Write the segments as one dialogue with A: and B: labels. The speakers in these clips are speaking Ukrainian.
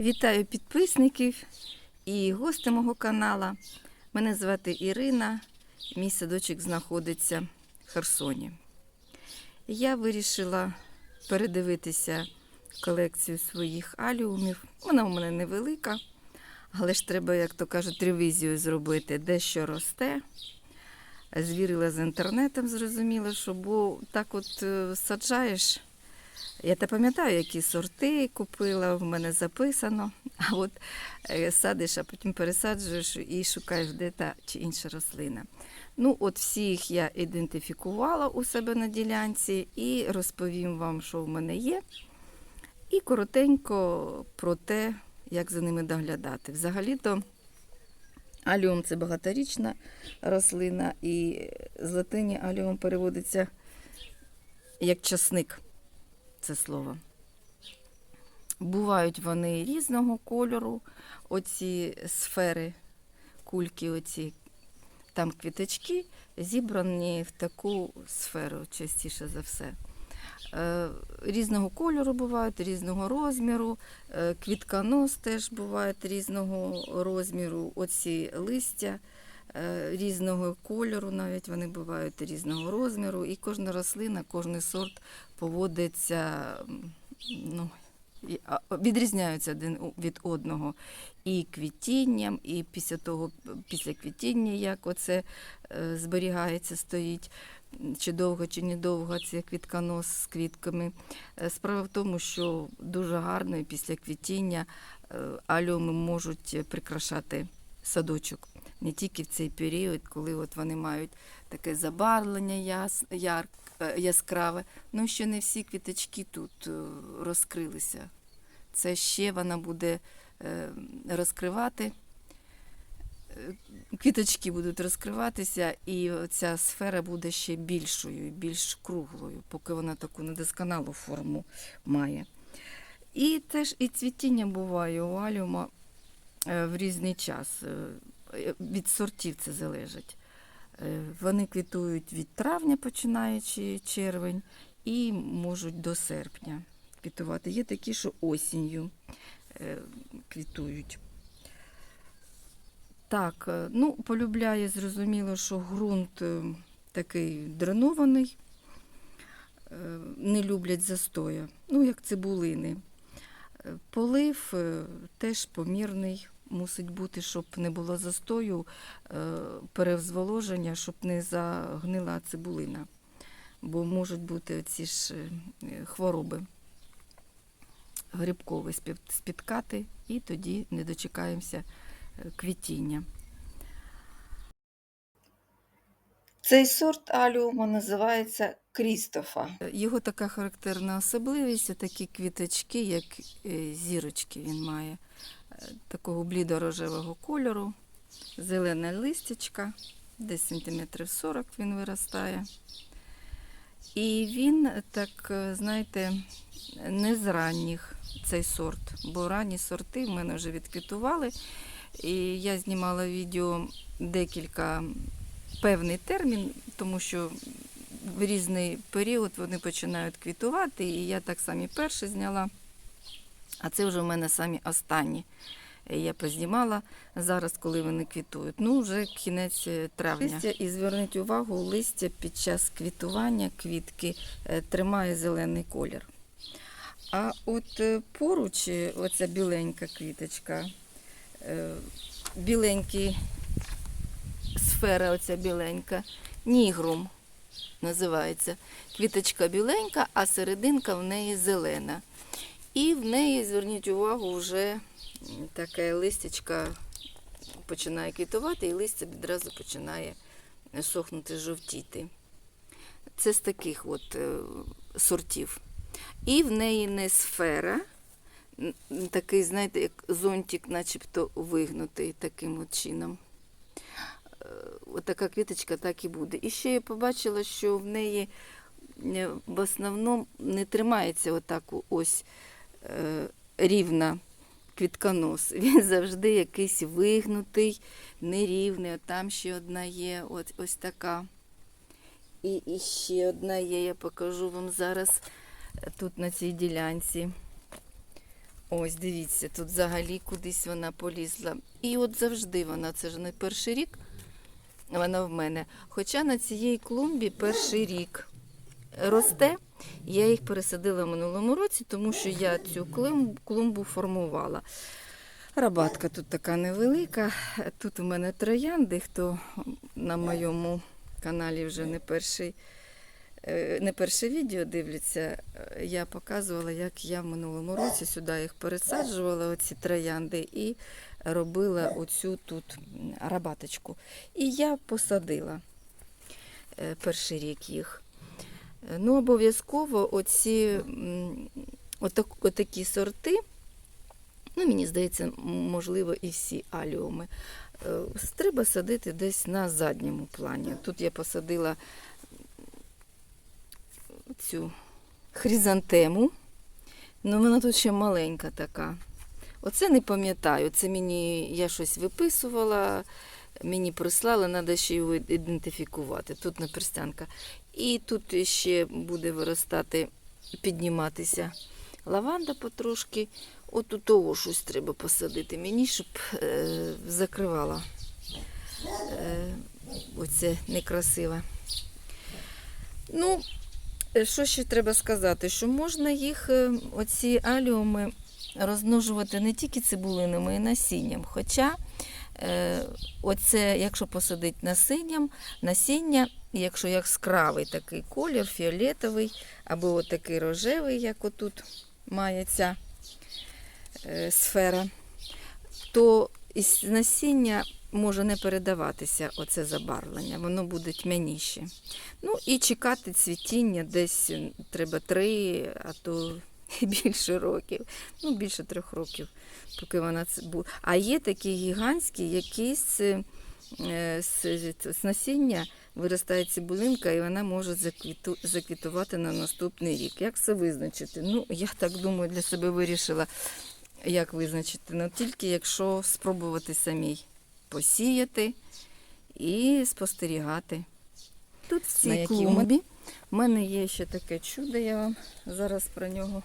A: Вітаю підписників і гости мого канала. Мене звати Ірина. Мій садочок знаходиться в Херсоні. Я вирішила передивитися колекцію своїх аліумів. Вона у мене невелика, але ж треба, як то кажуть, ревізію зробити, де що росте. Звірила з інтернетом, зрозуміла, що бо так от е, саджаєш. Я те пам'ятаю, які сорти купила, в мене записано. А от е, садиш, а потім пересаджуєш і шукаєш, де та чи інша рослина. Ну, от всіх я ідентифікувала у себе на ділянці і розповім вам, що в мене є. І коротенько про те, як за ними доглядати. Взагалі-то аліум це багаторічна рослина, і з латині аліум переводиться як часник це слово. Бувають вони різного кольору, оці сфери, кульки, оці там квіточки, зібрані в таку сферу, частіше за все. Е, Різного кольору бувають, різного розміру, е, квітконос теж бувають різного розміру, оці листя різного кольору, навіть вони бувають різного розміру, і кожна рослина, кожен сорт поводиться, ну, відрізняються один від одного і квітінням, і після того, після квітіння, як оце е, зберігається, стоїть, чи довго, чи недовго це квітконос з квітками. Е, Справа в тому, що дуже гарно і після квітіння е, аліуми можуть прикрашати садочок. Не тільки в цей період, коли от вони мають таке забарвлення яс, яр, е, яскраве. Ну, ще не всі квіточки тут е, розкрилися. Це ще вона буде е, розкривати. Квіточки будуть розкриватися, і ця сфера буде ще більшою, більш круглою, поки вона таку недосконалу форму має. І теж і цвітіння буває у аліума е, в різний час. Е, Від сортів це залежить. Е, Вони квітують від травня, починаючи червень, і можуть до серпня квітувати. Є такі, що осінню е, квітують. Так, ну, полюбляє, зрозуміло, що ґрунт такий дренований, не люблять застоя, ну, як цибулини. Полив теж помірний мусить бути, щоб не було застою, е, перевзволоження, щоб не загнила цибулина. Бо можуть бути ці ж е, хвороби грибкові спіткати, і тоді не дочекаємося е, квітіння. Цей сорт аліуму називається Крістофа. Його така характерна особливість, такі квіточки, як зірочки він має такого блідо-рожевого кольору, зелене листячка, десь сантиметрів 40 він виростає. І він так, е, знаєте, не з ранніх цей сорт, бо ранні сорти в мене вже відквітували. І я знімала відео декілька певний термін, тому що в різний період вони починають квітувати, і я так самі перші зняла. А це вже в мене самі останні. Е, Я познімала зараз, коли вони квітують. Ну, вже кінець е, травня. Листя, і зверніть увагу, листя під час квітування квітки е, тримає зелений колір. А от поруч, оця біленька квіточка, біленький сфера, оця біленька, нігрум називається. Квіточка біленька, а серединка в неї зелена. І в неї, зверніть увагу, вже таке листячка починає квітувати, і листя відразу починає сохнути, жовтіти. Це з таких от е, сортів. І в неї не сфера, такий, знаєте, як зонтик, начебто вигнутий таким от чином. Е, От така квіточка так і буде. І ще я побачила, що в неї е, в основному не тримається отак ось рівна квітконос. Він завжди якийсь вигнутий, нерівний. От там ще одна є, от, ось така. І, і ще одна є, я покажу вам зараз е, тут на цій ділянці. Ось, дивіться, тут взагалі кудись вона полізла. І от завжди вона, це ж не перший рік, вона в мене. Хоча на цієї клумбі перший рік росте. Я їх пересадила в минулому році, тому що я цю клумбу, формувала. Рабатка тут така невелика. Тут у мене троянди, хто на моєму каналі вже не перший. е, Не перше відео дивляться, я показувала, як я в минулому році сюди їх пересаджувала, оці троянди, і робила оцю тут рабаточку. І я посадила е, перший рік їх. Е, Ну, обов'язково оці отак, отакі сорти, ну, мені здається, можливо, і всі аліуми. е, Треба садити десь на задньому плані. Тут я посадила цю хризантему. Ну, вона тут ще маленька така. Оце не пам'ятаю. Це мені я щось виписувала, мені прислали, треба ще його ідентифікувати. Тут наперстянка. І тут ще буде виростати, підніматися лаванда потрошки. От у того щось треба посадити мені, щоб е, закривала. Е, оце некрасиве. Ну, е, що ще треба сказати? Що можна їх, е, оці аліуми, розмножувати не тільки цибулинами і насінням. Хоча, оце, якщо посадити насінням, насіння, якщо яскравий такий колір, фіолетовий, або от такий рожевий, як отут має ця е, сфера, то із насіння може не передаватися оце забарвлення, воно буде тьмяніше. Ну і чекати цвітіння десь треба три, а то більше років. Ну, більше трьох років, поки вона це буде. А є такі гігантські, які з, е, з, насіння виростає цибулинка, і вона може заквіту, заквітувати на наступний рік. Як це визначити? Ну, я так думаю, для себе вирішила, як визначити. Ну, тільки якщо спробувати самій посіяти і спостерігати. Тут в
B: На
A: цій клумбі в мене є ще таке чудо, я вам зараз про нього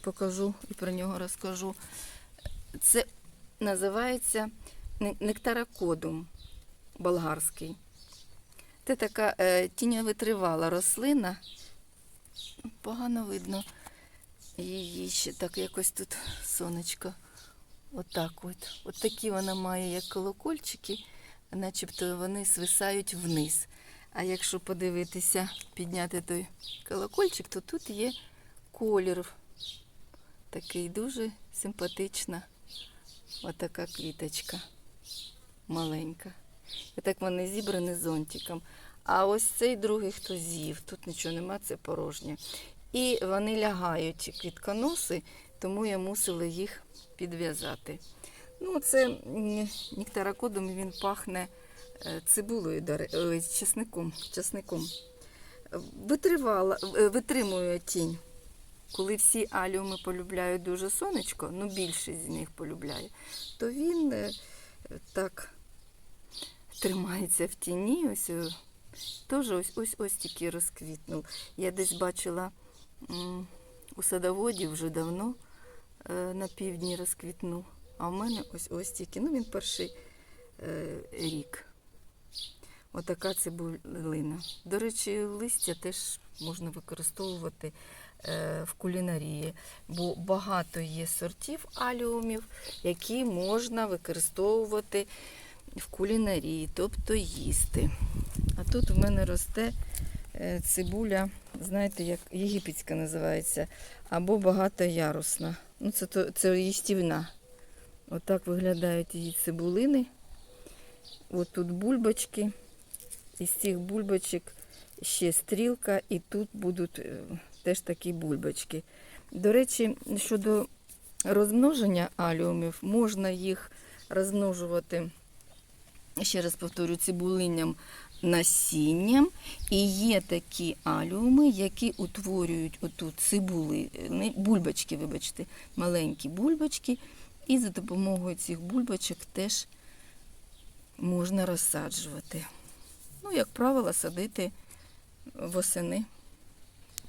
A: покажу і про нього розкажу. Це називається не- нектарокодум болгарський. Це така е, тіньовитривала рослина. Погано видно її ще так якось тут сонечко. Отак от. От такі вона має, як колокольчики, начебто вони свисають вниз. А якщо подивитися, підняти той колокольчик, то тут є колір. Такий дуже симпатична. Отака квіточка маленька. І так вони зібрані зонтиком. А ось цей другий хто з'їв. Тут нічого нема, це порожнє. І вони лягають квітконоси, тому я мусила їх підв'язати. Ну, це м, він пахне е, цибулею, чесником. чесником. Витривала, е, витримує тінь. Коли всі аліуми полюбляють дуже сонечко, ну більшість з них полюбляє, то він е, так тримається в тіні. Ось е, теж ось ось ось тільки розквітнув. Я десь бачила у садоводі вже давно е, на півдні розквітнув. А в мене ось ось тільки. Ну він перший рік. Отака цибулина. До речі, листя теж можна використовувати в кулінарії, бо багато є сортів аліумів, які можна використовувати в кулінарії, тобто їсти. А тут у мене росте е, цибуля, знаєте, як єгипетська називається, або багатоярусна. Ну, це, це їстівна. Отак виглядають її цибулини. От тут бульбочки. Із цих бульбочок ще стрілка, і тут будуть е, теж такі бульбочки. До речі, щодо розмноження аліумів, можна їх розмножувати, ще раз повторю, цибулинням насінням. І є такі аліуми, які утворюють отут цибули, бульбочки, вибачте, маленькі бульбочки. І за допомогою цих бульбочок теж можна розсаджувати. Ну, як правило, садити восени.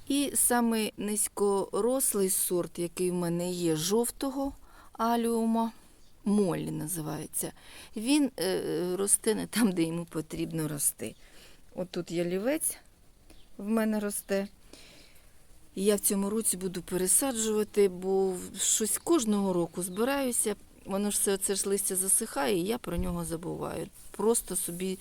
A: І саме низькорослий сорт, який в мене є, жовтого аліума, молі називається. Він е, росте не там, де йому потрібно рости. От тут ялівець в мене росте. Я в цьому році буду пересаджувати, бо щось кожного року збираюся. Воно ж все це ж листя засихає, і я про нього забуваю. Просто собі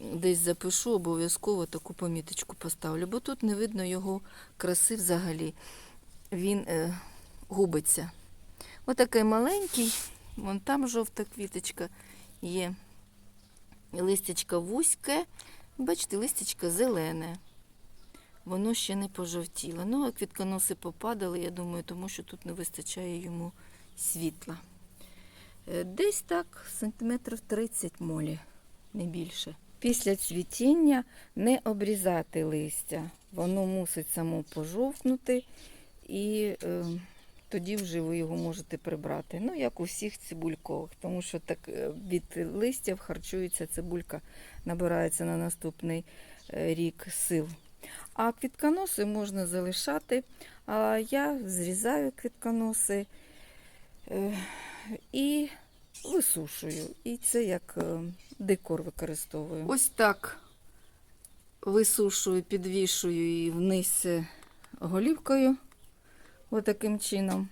A: десь запишу, обов'язково таку поміточку поставлю, бо тут не видно його краси взагалі. Він е, губиться. Отакий маленький, вон там жовта квіточка є. Листячка вузьке, бачите, листячка зелене. Воно ще не пожовтіло. Ну, а квітконоси попадали, я думаю, тому що тут не вистачає йому світла. Е, Десь так, сантиметрів 30 молі, не більше. Після цвітіння не обрізати листя. Воно мусить само пожовкнути і е, тоді вже ви його можете прибрати. Ну, як у всіх цибулькових, тому що так е, від листів харчується цибулька, набирається на наступний е, рік сил. А квітконоси можна залишати. А я зрізаю квітконоси е, і висушую. І це як е, декор використовую. Ось так висушую, підвішую її вниз е, голівкою. Отаким чином.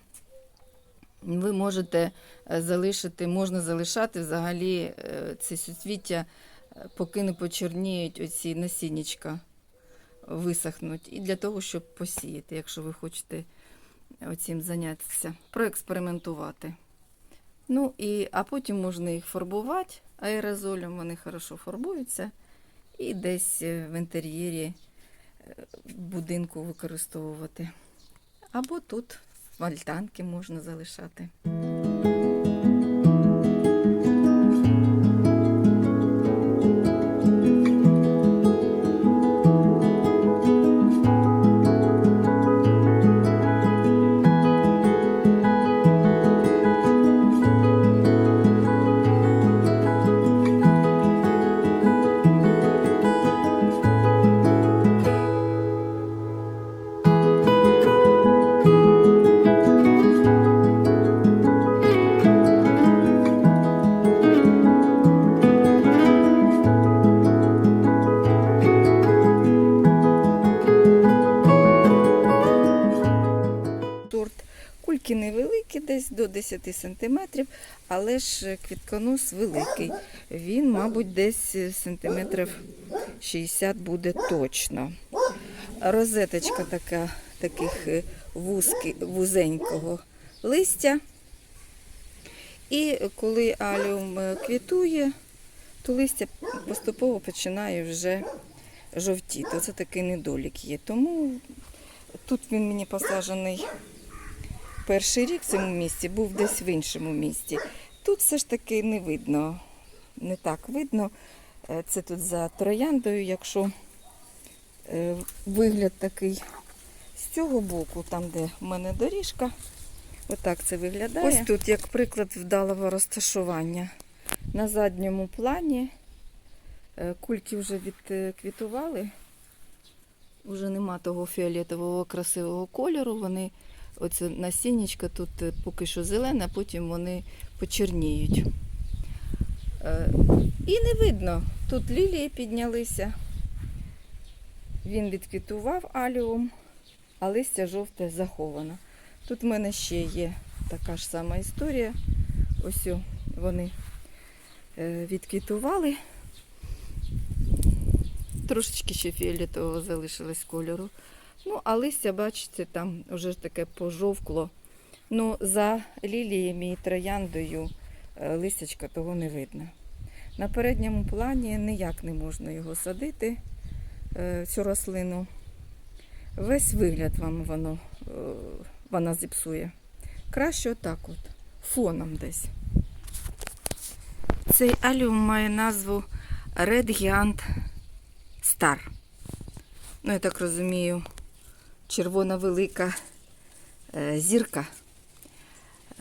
A: Ви можете е, залишити, можна залишати взагалі е, це суцвіття, е, поки не почорніють оці насіннячка висохнуть. І для того, щоб посіяти, якщо ви хочете оцим зайнятися, проекспериментувати. Ну і, а потім можна їх фарбувати аерозолем, вони хорошо фарбуються. І десь е, в інтер'єрі е, будинку використовувати. Або тут вальтанки альтанки можна залишати. Кульки невеликі, десь до 10 см, але ж квітконос великий. Він, мабуть, десь сантиметрів 60 буде точно. Розеточка така, таких е, вузки, вузенького листя. І коли аліум е, квітує, то листя поступово починає вже жовтіти. Це такий недолік є. Тому тут він мені посаджений перший рік в цьому місці, був десь в іншому місці. Тут все ж таки не видно, не так видно. Е, Це тут за трояндою, якщо е, вигляд такий з цього боку, там, де в мене доріжка, отак це виглядає. Ось тут, як приклад вдалого розташування. На задньому плані е, кульки вже відквітували. Уже нема того фіолетового красивого кольору. Вони оце насіннячка тут е, поки що зелене, потім вони почерніють. Е, І не видно. Тут лілії піднялися. Він відквітував аліум, а листя жовте заховано. Тут в мене ще є така ж сама історія. Ось вони е, відквітували. Трошечки ще фіолетового залишилось кольору. Ну, а листя, бачите, там вже таке пожовкло. Ну, за ліліями і трояндою е, листячка того не видно. На передньому плані ніяк не можна його садити, е, цю рослину. Весь вигляд вам воно, е, вона зіпсує. Краще отак от, фоном десь. Цей аліум має назву Red Giant Star. Ну, я так розумію, червона велика е, зірка.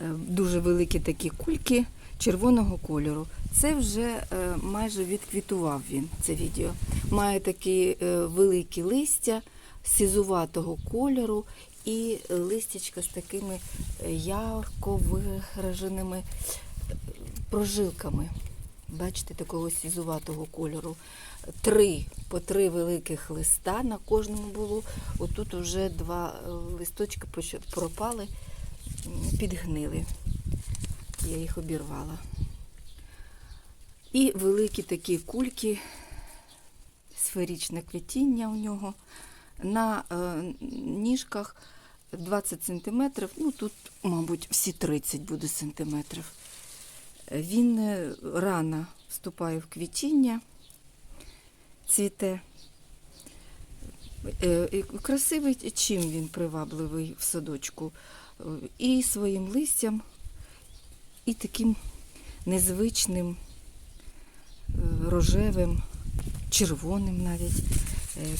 A: Е, Дуже великі такі кульки червоного кольору. Це вже е, майже відквітував він, це відео. Має такі великі листя, сизуватого кольору і листячка з такими ярко вираженими прожилками. Бачите, такого сізуватого кольору. Три по три великих листа на кожному було. Отут вже два е, листочки пропали, підгнили. Я їх обірвала. І великі такі кульки, сферичне квітіння у нього. На е, ніжках 20 см, ну тут, мабуть, всі 30 буде сантиметрів. Він е, рано вступає в квітіння, цвіте. Е, Красивий, чим він привабливий в садочку? І своїм листям, і таким незвичним е, рожевим, червоним навіть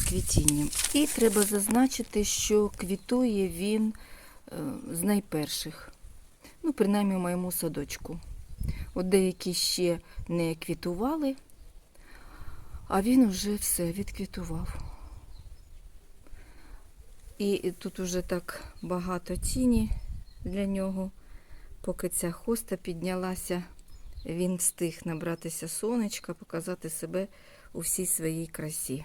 A: квітінням. І треба зазначити, що квітує він з найперших, ну, принаймні в моєму садочку. От деякі ще не квітували, а він вже все відквітував. І тут уже так багато тіні для нього. Поки ця хоста піднялася, він встиг набратися сонечка, показати себе у всій своїй красі.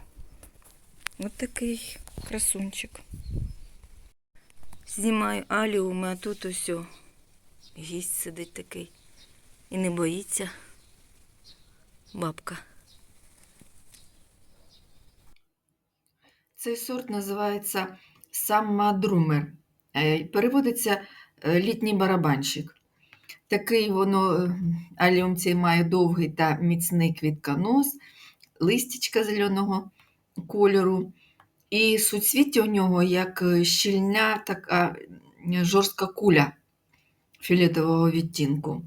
A: От такий красунчик. Знімаю аліуми, а тут ось гість сидить такий. І не боїться бабка.
B: Цей сорт називається саммадрумер. Е, Переводиться е, літній барабанщик. Такий воно е, аліум цей має довгий та міцний квітконос, листячка зеленого кольору. І суцвіття у нього як щільня така жорстка куля фіолетового відтінку.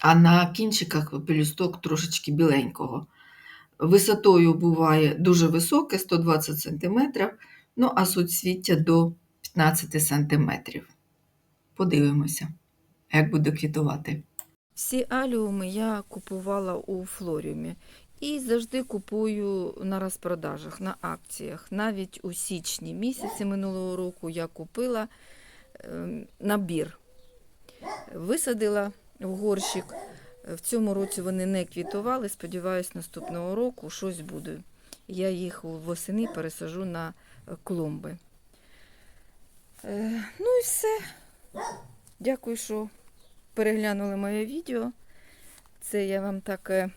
B: А на кінчиках пелюсток трошечки біленького. Висотою буває дуже високе, 120 см, ну а суцвіття до 15 см. Подивимося, як буде квітувати.
A: Всі аліуми я купувала у флоріумі і завжди купую на розпродажах, на акціях. Навіть у січні місяці минулого року я купила ем, набір. Висадила в горщик. В цьому році вони не квітували. Сподіваюсь, наступного року щось буде. Я їх восени пересажу на е, клумби. Е, Ну і все. Дякую, що переглянули моє відео. Це я вам таке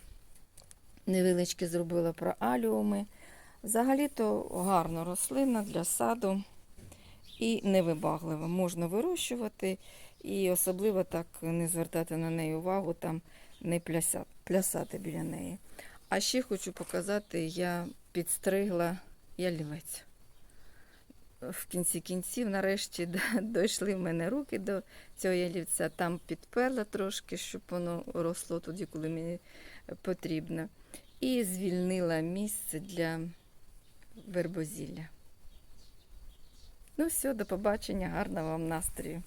A: невеличке зробила про аліуми. Взагалі-то гарна рослина для саду і невибаглива. Можна вирощувати і особливо так не звертати на неї увагу, там не плясати, плясати біля неї. А ще хочу показати, я підстригла ялівець. В кінці кінців, нарешті, дійшли в мене руки до цього ялівця. Там підперла трошки, щоб воно росло тоді, коли мені потрібно. І звільнила місце для вербозілля. Ну все, до побачення, гарного вам настрою.